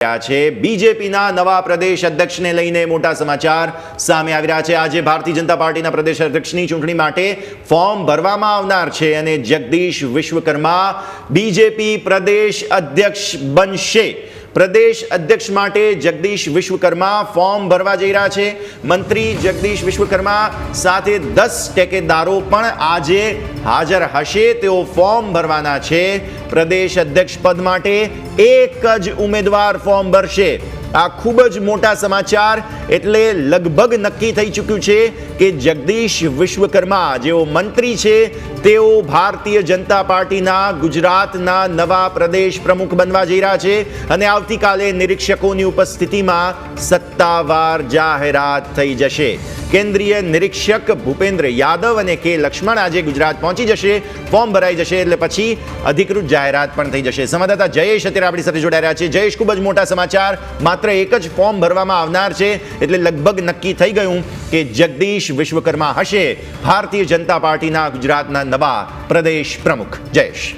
છે. બીજેપીના નવા પ્રદેશ અધ્યક્ષને લઈને મોટા સમાચાર સામે આવી રહ્યા છે. આજે ભારતીય જનતા પાર્ટીના પ્રદેશ અધ્યક્ષની ચૂંટણી માટે ફોર્મ ભરવામાં આવનાર છે અને જગદીશ વિશ્વકર્મા બીજેપી પ્રદેશ અધ્યક્ષ બનશે. પ્રદેશ અધ્યક્ષ માટે જગદીશ વિશ્વકર્મા ફોર્મ ભરવા જઈ રહ્યા છે. મંત્રી જગદીશ વિશ્વકર્મા સાથે દસ ટેકેદારો પણ આજે હાજર હશે. તેઓ ફોર્મ ભરવાના છે. પ્રદેશ અધ્યક્ષ પદ માટે એક જ ઉમેદવાર ફોર્મ ભરશે. આ ખૂબ જ મોટા સમાચાર એટલે લગભગ નક્કી થઈ ચૂક્યું છે કે જગદીશ વિશ્વકર્મા, જેઓ મંત્રી છે, તેઓ ભારતીય જનતા પાર્ટીના ગુજરાતના નવા પ્રદેશ પ્રમુખ બનવા જઈ રહ્યા છે અને આવતીકાલે નિરીક્ષકોની ઉપસ્થિતિમાં સત્તાવાર જાહેરાત થઈ જશે. કેન્દ્રીય નિરીક્ષક ભૂપેન્દ્ર યાદવ અને કે લક્ષ્મણ આજે ગુજરાત પહોંચી જશે, ફોર્મ ભરાઈ જશે એટલે પછી અધિકૃત જાહેરાત પણ થઈ જશે. સંવાદદાતા જયેશ અત્યારે આપણી સાથે જોડાઈ રહ્યા છે. જયેશ, ખૂબ જ મોટા સમાચાર. માત્ર એક જ ફોર્મ ભરવામાં આવનાર છે. એટલે લગભગ નક્કી થઈ ગયું કે જગદીશ વિશ્વકર્મા હશે. ભારતીય જનતા પાર્ટીના ગુજરાતના નવા પ્રદેશ પ્રમુખ. જયેશ.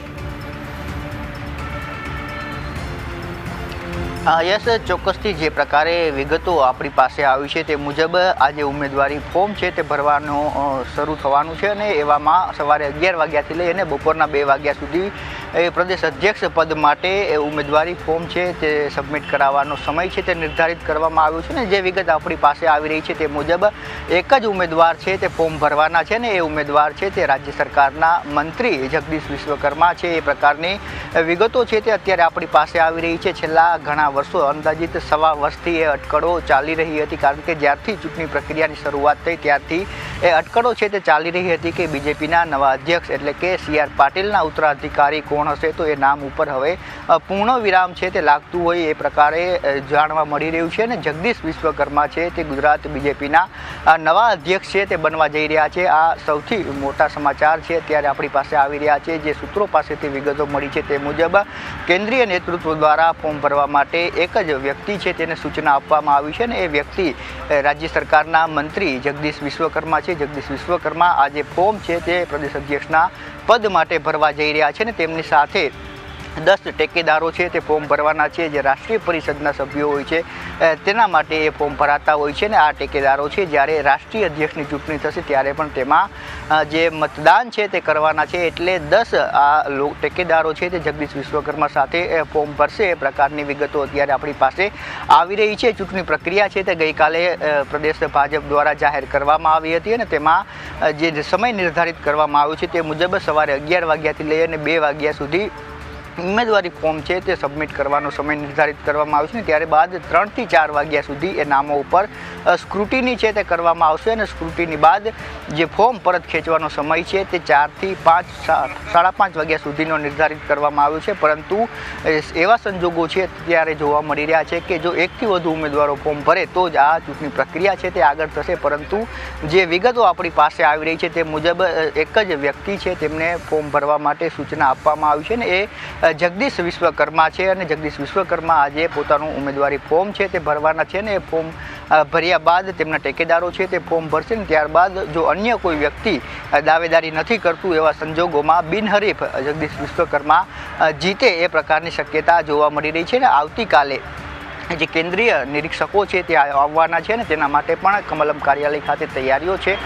યસ, ચોક્કસથી જે પ્રકારે વિગતો આપણી પાસે આવી છે તે મુજબ આજે ઉમેદવારી ફોર્મ છે તે ભરવાનું શરૂ થવાનું છે અને એવામાં સવારે અગિયાર વાગ્યાથી લઈ અને બપોરના બે વાગ્યા સુધી એ પ્રદેશ અધ્યક્ષ પદ માટે ઉમેદવારી ફોર્મ છે તે સબમિટ કરાવવાનો સમય છે તે નિર્ધારિત કરવામાં આવ્યો છે ને જે વિગત આપણી પાસે આવી રહી છે તે મુજબ એક જ ઉમેદવાર છે તે ફોર્મ ભરવાના છે ને એ ઉમેદવાર છે તે રાજ્ય સરકારના મંત્રી જગદીશ વિશ્વકર્મા છે. એ પ્રકારની વિગતો છે તે અત્યારે આપણી પાસે આવી રહી છે. છેલ્લા ઘણા વર્ષો અંદાજિત સવા વર્ષથી એ અટકળો ચાલી રહી હતી કારણ કે જ્યારથી ચૂંટણી પ્રક્રિયાની શરૂઆત થઈ ત્યારથી એ અટકળો છે તે ચાલી રહી હતી કે બીજેપીના નવા અધ્યક્ષ એટલે કે સી આર પાટીલના ઉત્તરાધિકારી કોણ હશે તો એ નામ ઉપર હવે પૂર્ણ વિરામ છે તે લાગતું હોય એ પ્રકારે જાણવા મળી રહ્યું છે અને જગદીશ વિશ્વકર્મા છે તે ગુજરાત બીજેપીના નવા અધ્યક્ષ છે તે બનવા જઈ રહ્યા છે. આ સૌથી મોટા સમાચાર છે અત્યારે આપણી પાસે આવી રહ્યા છે. જે સૂત્રો પાસેથી વિગતો મળી છે તે મુજબ, કેન્દ્રીય નેતૃત્વ દ્વારા ફોર્મ ભરવા માટે એક જ વ્યક્તિ છે તેને સૂચના આપવામાં આવી છે ને એ વ્યક્તિ રાજ્ય સરકારના મંત્રી જગદીશ વિશ્વકર્મા છે. જગદીશ વિશ્વકર્મા આ જે ફોર્મ છે તે પ્રદેશ અધ્યક્ષના પદ માટે ભરવા જઈ રહ્યા છે ને તેમની સાથે દસ ટેકેદારો છે તે ફોર્મ ભરવાના છે, જે રાષ્ટ્રીય પરિષદના સભ્યો હોય છે તેના માટે એ ફોર્મ ભરાતા હોય છે ને આ ટેકેદારો છે. જ્યારે રાષ્ટ્રીય અધ્યક્ષની ચૂંટણી થશે ત્યારે પણ તેમાં જે મતદાન છે તે કરવાના છે. એટલે દસ આ ટેકેદારો છે તે જગદીશ વિશ્વકર્મા સાથે ફોર્મ ભરશે. એ પ્રકારની વિગતો અત્યારે આપણી પાસે આવી રહી છે. ચૂંટણી પ્રક્રિયા છે તે ગઈકાલે પ્રદેશ ભાજપ દ્વારા જાહેર કરવામાં આવી હતી અને તેમાં જે સમય નિર્ધારિત કરવામાં આવ્યો છે તે મુજબ સવારે અગિયાર વાગ્યાથી લઈ અને બે વાગ્યા સુધી ઉમેદવારી ફોર્મ છે તે સબમિટ કરવાનો સમય નિર્ધારિત કરવામાં આવશે ને ત્યારબાદ ત્રણથી ચાર વાગ્યા સુધી એ નામો ઉપર સ્ક્રુટીની છે તે કરવામાં આવશે અને સ્ક્રુટિની બાદ જે ફોર્મ પરત ખેંચવાનો સમય છે તે ચારથી પાંચ સાડા પાંચ વાગ્યા સુધીનો નિર્ધારિત કરવામાં આવ્યો છે. પરંતુ એવા સંજોગો છે ત્યારે જોવા મળી રહ્યા છે કે જો એકથી વધુ ઉમેદવારો ફોર્મ ભરે તો જ આ ચૂંટણી પ્રક્રિયા છે તે આગળ થશે. પરંતુ, જે વિગતો આપણી પાસે આવી રહી છે તે મુજબ એક જ વ્યક્તિ છે તેમને ફોર્મ ભરવા માટે સૂચના આપવામાં આવી છે ને એ જગદીશ વિશ્વકર્મા છે અને જગદીશ વિશ્વકર્મા આજે પોતાનું ઉમેદવારી ફોર્મ છે તે ભરવાના છે ને એ ફોર્મ ભર્યા બાદ તેમના ટેકેદારો છે તે ફોર્મ ભરશે ને ત્યારબાદ જો અન્ય કોઈ વ્યક્તિ દાવેદારી નથી કરતું એવા સંજોગોમાં બિનહરીફ જગદીશ વિશ્વકર્મા જીતે એ પ્રકારની શક્યતા જોવા મળી રહી છે ને આવતીકાલે જે કેન્દ્રીય નિરીક્ષકો છે તે આવવાના છે ને તેના માટે પણ કમલમ કાર્યાલય ખાતે તૈયારીઓ છે.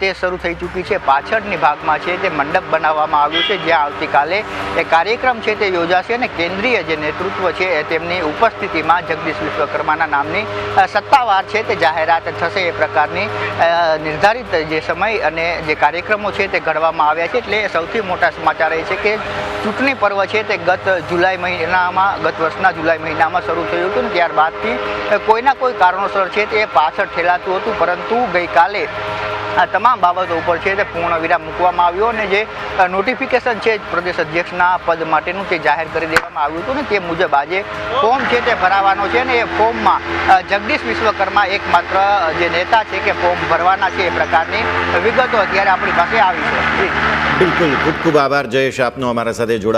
તે શરૂ થઈ ચૂકી છે. પાછળની ભાગમાં છે તે મંડપ બનાવવામાં આવ્યું છે, જ્યાં આવતીકાલે એ કાર્યક્રમ છે તે યોજાશે અને કેન્દ્રીય જે નેતૃત્વ છે તેમની ઉપસ્થિતિમાં જગદીશ વિશ્વકર્માના નામની સત્તાવાર છે તે જાહેરાત થશે એ પ્રકારની નિર્ધારિત જે સમય અને જે કાર્યક્રમો છે તે ઘડવામાં આવ્યા છે. એટલે સૌથી મોટા સમાચાર એ છે કે ચૂંટણી પર્વ છે તે ગત જુલાઈ મહિનામાં, ગત વર્ષના જુલાઈ મહિનામાં શરૂ થયું હતું ને ત્યારબાદથી કોઈના કોઈ કારણોસર છે તે પાછળ ઠેલાતું હતું, પરંતુ ગઈકાલે આ તમામ બાબતો ઉપર છે તે પૂર્ણ વિરામ મૂકવામાં આવ્યો અને જે નોટિફિકેશન છે પ્રદેશ અધ્યક્ષના પદ માટેનું તે જાહેર કરી દેવામાં આવ્યું હતું ને તે મુજબ આજે ફોર્મ છે તે ભરાવાનો છે ને એ ફોર્મમાં જગદીશ વિશ્વકર્મા એકમાત્ર જે નેતા છે કે ફોર્મ ભરવાના છે એ પ્રકારની વિગતો અત્યારે આપણી પાસે આવી છે. બિલકુલ. ખૂબ ખૂબ આભાર જયેશ આપનો અમારા સાથે જોડા